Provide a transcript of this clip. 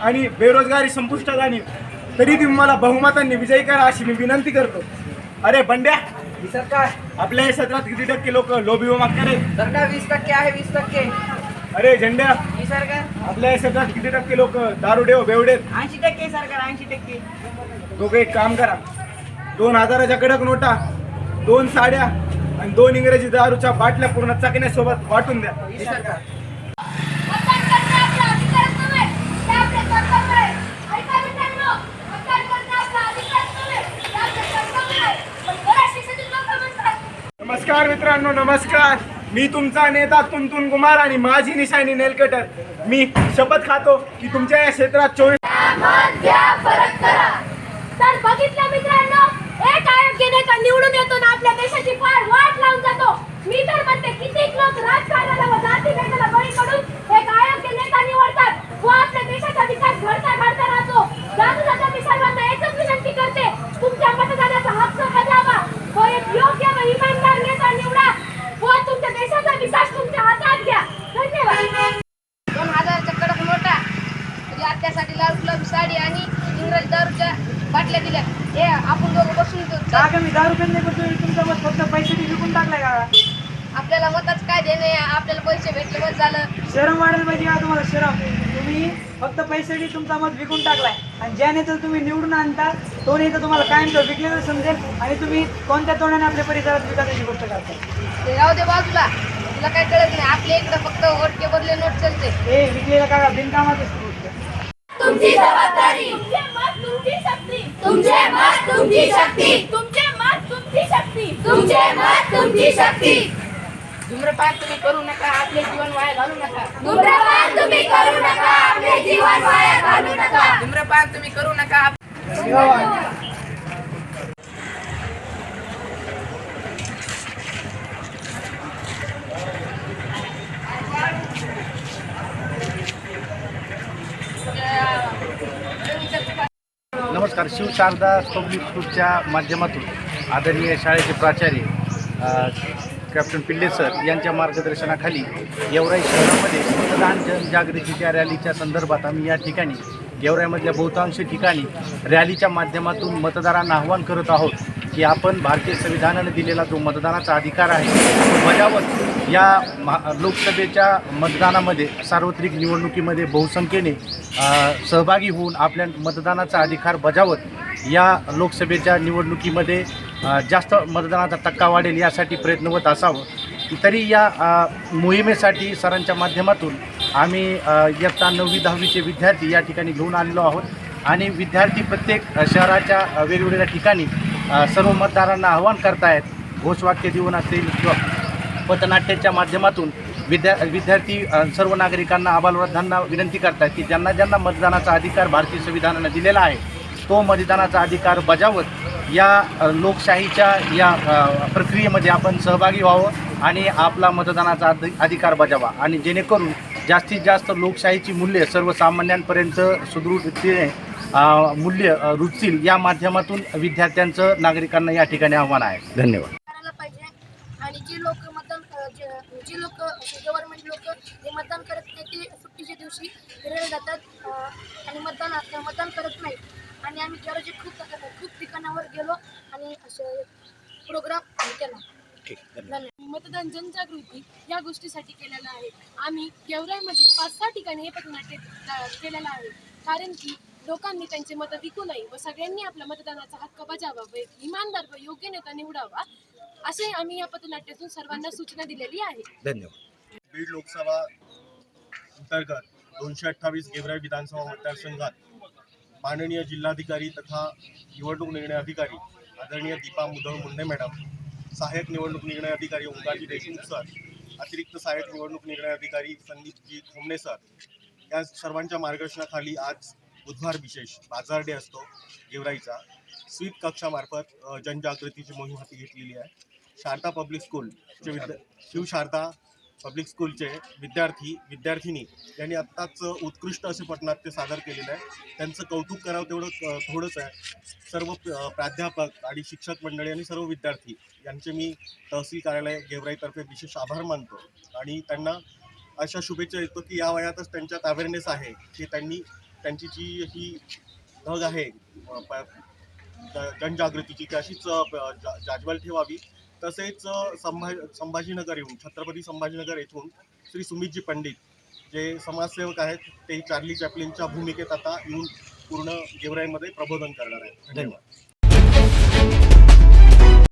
आणि बेरोजगारी संपुष्टात आणीन. तरी तुम्ही मला बहुमतांनी विजयी करा अशी मी विनंती करतो. अरे बंड्या सरकार आपल्या या सत्रात किती टक्के लोक लोभी मागणारे सरकार वीस टक्के आहे वीस टक्के. अरे झेंड्या ही सरकार आपल्या या सत्रात किती टक्के लोक दारुडे व बेवडेत ऐंशी टक्के सरकार ऐंशी टक्के. दोघं एक काम करा. दोन हजाराच्या कडक नोटा दोन साड्या आणि दोन इंग्रजी दारूच्या बाटल्या पूर्ण चकण्यासोबत वाटून द्या ही सरकार मतदान करणे आपला अधिकारच नव्हे ते आपले कर्तव्य आहे ऐका मित्रांनो मतदान करणे आपला अधिकारच नव्हे ते आपले कर्तव्य आहे पण बऱ्याच शिक्षित लोक म्हणतात नमस्कार मित्रांनो नमस्कार. मी तुमचा नेता तुमतुन कुमार आणि माझी निशाणी नेलकटर. मी शपथ खातो की तुमच्या या क्षेत्रात चोवीस तर बघितलं मित्रांनो एक नेता निवडून येतो ना आपल्या देशाची फार वाट लावून जातो. मी तर म्हणते किती लोक राजकारणाला व जातीभेदाला बळी पडून एक आयोग्य नेता निवडतात व आपल्या देशाचा विकास घडता घडता राहतो जाणून आता मी सर्वांना एकच विनंती करते तुमच्या मतदानाचा हक्क बजावा व एक योग्य व इमानदार नेता निवडा व तुमच्या देशाचा विकास तुमच्या हातात घ्या धन्यवाद दोन हजारच्या कडक नोटा म्हणजे आत्यासाठी लाल गुलाब साडी आणि इंग्रज दारूच्या बाटल्या दिल्या हे आपण दोघं बसून तो- च- का मी दहा रुपये नाही पण तुमचा मत फक्त पैसे विकून टाकलाय का? आपल्याला मताच काय देणे आपल्याला पैसे भेटले बस झालं. शरम वाढेल पाहिजे का तुम्हाला? शरम. तुम्ही फक्त पैसे तुमचा मत विकून टाकलाय. आणि ज्या नेत्याला तुम्ही निवडून आणता तो नेता तुम्हाला कायम विकलेलं समजेल. आणि तुम्ही कोणत्या तोंडाने आपल्या परिसरात विकासाची गोष्ट करता? ते राहू दे बाजूला. तुला काय कळत नाही. आपल्या इकडं फक्त ओटके बदले नोट चलते. हे विकलेलं का बिनकामाचं गोष्ट. तुमची जबाबदारी. तुमचे मत तुमची शक्ती. तुमचे मत तुमची शक्ती. तुमचे मत तुमची शक्ती. तुमचे मत तुमची शक्ती. धूम्रपान तुम्ही करू नका आपले जीवन वाया घालू नका. धूम्रपान तुम्ही करू नका आपले जीवन वाया घालू नका. धूम्रपान तुम्ही करू नका. नमस्कार. शिवशारदा पब्लिक स्कूलच्या माध्यमातून आदरणीय शाळेचे प्राचार्य कॅप्टन पिल्ले सर यांच्या मार्गदर्शनाखाली गेवराई शहरामध्ये मतदान जनजागृतीच्या रॅलीच्या संदर्भात आम्ही या ठिकाणी गेवराईमधल्या बहुतांश ठिकाणी रॅलीच्या माध्यमातून मतदारांना आव्हान करत आहोत की आपण भारतीय संविधानाने दिलेला जो मतदानाचा अधिकार आहे तो बजावत या महा लोकसभेच्या मतदानामध्ये सार्वत्रिक निवडणुकीमध्ये बहुसंख्येने सहभागी होऊन आपल्या मतदानाचा अधिकार बजावत या लोकसभेच्या निवडणुकीमध्ये जास्त मतदानाचा टक्का वाढेल यासाठी प्रयत्नवत असावं. तरी या मोहिमेसाठी सरांच्या माध्यमातून आम्ही इयत्ता नववी दहावीचे विद्यार्थी या ठिकाणी घेऊन आलेलो आहोत. आणि विद्यार्थी प्रत्येक शहराच्या वेगवेगळ्या ठिकाणी सर्व मतदारांना आव्हान करतायत घोषवाक्य देऊन असेल किंवा पथनाट्याच्या माध्यमातून विद्या विद्यार्थी सर्व नागरिकांना आबालवृद्धांना विनंती करतात की ज्यांना ज्यांना मतदानाचा अधिकार भारतीय संविधानानं दिलेला आहे तो मतदानाचा अधिकार बजावत या लोकशाहीच्या या प्रक्रियेमध्ये आपण सहभागी व्हावं आणि आपला मतदानाचा अधि अधिकार बजावा आणि जेणेकरून जास्तीत जास्त लोकशाहीची मूल्य सर्वसामान्यांपर्यंत सुदृढरीतीने मूल्य रुचतील या माध्यमातून विद्यार्थ्यांचं नागरिकांना या ठिकाणी आव्हान आहे. धन्यवाद करायला पाहिजे आणि जे लोक मतदान अ, जे लोक गव्हर्नमेंट लोक जे मतदान करत नाही ते सुट्टीच्या दिवशी फिरायला जातात आणि मतदान मतदान करत नाही आणि आम्ही ज्यावेळी खूप खूप ठिकाणावर गेलो आणि असं प्रोग्राम केला. मतदान जनजागृती या गोष्टीसाठी केलेलं आहे. आम्ही गेवराईमध्ये पाच सहा ठिकाणी हे पथनाट्य केलेलं आहे. कारण की लोकांनी त्यांचे मतं विकू नये व सगळ्यांनी आपला मतदानाचा हक्क बजावा व एक इमानदार व योग्य नेता निवडावा. असे आम्ही या पथनाट्यातून सर्वांना सूचना दिलेली आहे. धन्यवाद. बीड लोकसभा अंतर्गत दोनशे अठ्ठावीस गेवराई विधानसभा मतदारसंघात माननीय जिल्हाधिकारी तथा निवडणूक निर्णय अधिकारी आदरणीय दीपा मुधळ मुंडे मॅडम सहाय्यक निवडणूक निर्णय अधिकारी ओंकारजी देशमुख सर अतिरिक्त सहाय्यक निवडणूक निर्णय अधिकारी संदीपजी खोमणे सर या सर्वांच्या मार्गदर्शनाखाली आज बुधवार विशेष बाजार डे असतो गेवराईचा. स्वीप कक्षामार्फत जनजागृतीची मोहीम हाती घेतलेली आहे. शारदा पब्लिक स्कूलचे विद्या शिवशारदा पब्लिक स्कूलचे विद्यार्थी विद्यार्थिनी यांनी आत्ताच उत्कृष्ट असे पटनाट्य सादर केलेलं आहे. त्यांचं कौतुक करावं तेवढं थोडंच आहे. सर्व प्राध्यापक आणि शिक्षक मंडळी आणि सर्व विद्यार्थी यांचे मी तहसील कार्यालय गेवराईतर्फे विशेष आभार मानतो. आणि त्यांना अशा शुभेच्छा देतो की या वयातच त्यांच्यात अवेअरनेस आहे की त्यांनी त्यांची जी ही धग आहे प- जनजागृतीची ती अशीच जा- ठेवावी. तसेच संभा संभाजीनगर येऊन छत्रपती संभाजीनगर येथून श्री सुमितजी पंडित जे समाजसेवक आहेत ते चार्ली चॅपलिनच्या भूमिकेत आता येऊन पूर्ण गेवराईमध्ये प्रबोधन करणार आहेत. धन्यवाद.